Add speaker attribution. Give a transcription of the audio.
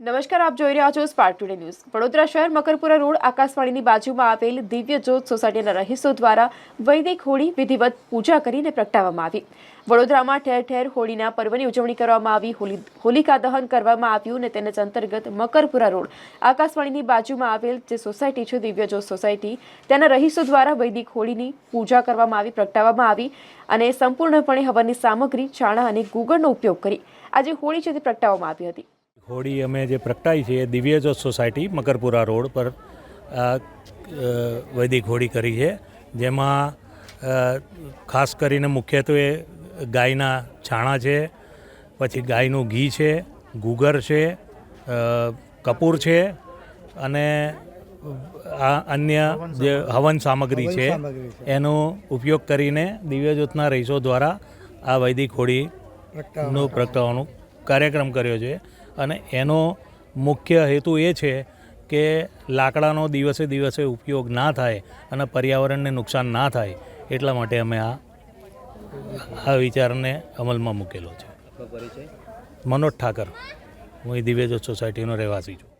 Speaker 1: નમસ્કાર, આપ જોઈ રહ્યા છો સ્પાર્ટ ટુડે ન્યૂઝ વડોદરા શહેર મકરપુરા રોડ આકાશવાણીની બાજુમાં આવેલ દિવ્ય જ્યોત સોસાયટીના રહીશો દ્વારા વૈદિક હોળી વિધિવત પૂજા કરીને પ્રગટાવવામાં આવી. વડોદરામાં ઠેર ઠેર હોળીના પર્વની ઉજવણી કરવામાં આવી. હોલી, હોલિકા દહન કરવામાં આવ્યું અને તેને અંતર્ગત મકરપુરા રોડ આકાશવાણીની બાજુમાં આવેલ જે સોસાયટી છે, દિવ્ય જ્યોત સોસાયટી, તેના રહીશો દ્વારા વૈદિક હોળીની પૂજા કરવામાં આવી, પ્રગટાવવામાં આવી અને સંપૂર્ણપણે હવનની સામગ્રી ચાણા અને ગુગળનો ઉપયોગ કરી આજે હોળી છે તે પ્રગટાવવામાં આવી હતી.
Speaker 2: હોળી અમે જે પ્રગટાઈ છે એ દિવ્યજોત સોસાયટી મકરપુરા રોડ પર વૈદિક હોળી કરી છે. જેમાં ખાસ કરીને મુખ્યત્વે ગાયના છાણા છે પછી ગાયનું ઘી છે ગુગર છે કપૂર છે અને આ અન્ય જે હવન સામગ્રી છે. એનો ઉપયોગ કરીને દિવ્યજ્યોતના રહીશો દ્વારા આ વૈદિક હોળીનું પ્રગટાવાનું કાર્યક્રમ કર્યો છે. અને એનો મુખ્ય હેતુ એ છે કે લાકડાનો દિવસે દિવસે ઉપયોગ ના થાય અને પર્યાવરણને નુકસાન ના થાય એટલા માટે અમે આ આ વિચારને અમલમાં મૂકેલો છે. મનોજ ઠાકર. હું અહીં સોસાયટીનો રહેવાસી છું.